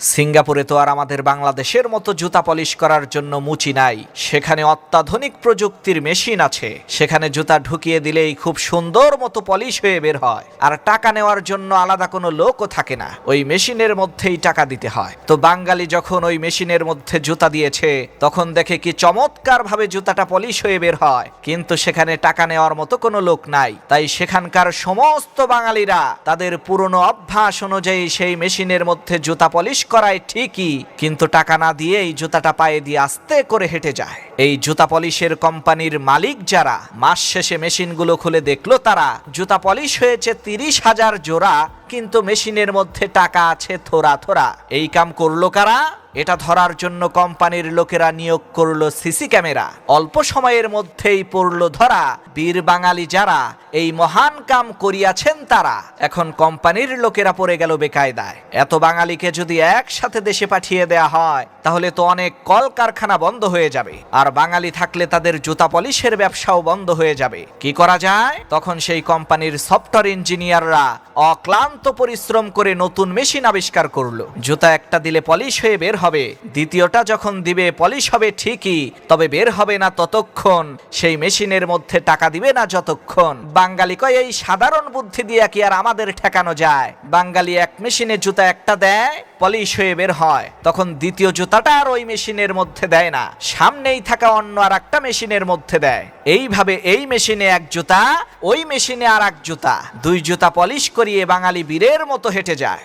সিঙ্গাপুরে তো আর আমাদের বাংলাদেশের মতো জুতা পলিশ করার জন্য মুচি নাই। সেখানে অত্যাধুনিক প্রযুক্তির মেশিন আছে। সেখানে জুতা ঢুকিয়ে দিলেই খুব সুন্দর মতো পলিশ হয়ে বের হয়। আর টাকা নেওয়ার জন্য আলাদা কোনো লোকও থাকে না। ওই মেশিনের মধ্যেই টাকা দিতে হয়। তো বাঙালি যখন ওই মেশিনের মধ্যে জুতা দিয়েছে, তখন দেখে কি চমৎকার ভাবে জুতাটা পলিশ হয়ে বের হয়। কিন্তু সেখানে টাকা নেওয়ার মতো কোনো লোক নাই। তাই সেখানকার সমস্ত বাঙালিরা তাদের পুরনো অভ্যাস অনুযায়ী সেই মেশিনের মধ্যে জুতা পলিশ করায় ঠিকই, কিন্তু টাকা না দিয়ে এই জুতাটা পায়ে দিয়ে আস্তে করে হেঁটে যায়। এই জুতা পলিশের কোম্পানির মালিক যারা, মাস শেষে মেশিনগুলো খুলে দেখল তারা, জুতা পলিশ হয়েছে তিরিশ হাজার জোড়া, কিন্তু মেশিনের মধ্যে টাকা আছে থোরা থোরা এই কাম করল কারা? এটা ধরার জন্য কোম্পানির লোকেরা নিয়োগ করল সিসি ক্যামেরা। অল্প সময়ের মধ্যেই পড়ল ধরা। বীর বাঙালি যারা, এই মহান কাম করিয়াছেন তারা। এখন কোম্পানির লোকেরা পড়ে গেল বেকায়দায়। এত বাঙালিকে যদি একসাথে দেশে পাঠিয়ে দেয়া হয়, তাহলে তো অনেক কলকারখানা বন্ধ হয়ে যাবে। আর বাঙালি থাকলে তাদের জুতা পলিশের ব্যবসাও বন্ধ হয়ে যাবে। কি করা যায়? তখন সেই কোম্পানির সফটওয়্যার ইঞ্জিনিয়াররা অক্লান্ত পরিশ্রম করে নতুন মেশিন আবিষ্কার করল। জুতা একটা দিলে পলিশ হয়ে বের হবে। দ্বিতীয়টা যখন দিবে, পলিশ হবে ঠিকই, তবে বের হবে না ততক্ষণ। সেই মেশিনের মধ্যে টাকা দিবে না যতক্ষণ। বাঙালি কয়, এই সাধারণ বুদ্ধি দিয়ে কি আর আমাদের ঠেকানো যায়? বাঙালি এক মেশিনে জুতা একটা দেয়, পলিশ হয়ে বের হয়। তখন দ্বিতীয় জুতাটা আর ওই মেশিনের মধ্যে দেয় না। সামনেই থাকা অন্য আর একটা মেশিনের মধ্যে দেয়। এইভাবে এই মেশিনে এক জুতা, ওই মেশিনে আর এক জুতা। দুই জুতা পলিশ করিয়ে বাঙালি বীরের মতো হেঁটে যায়।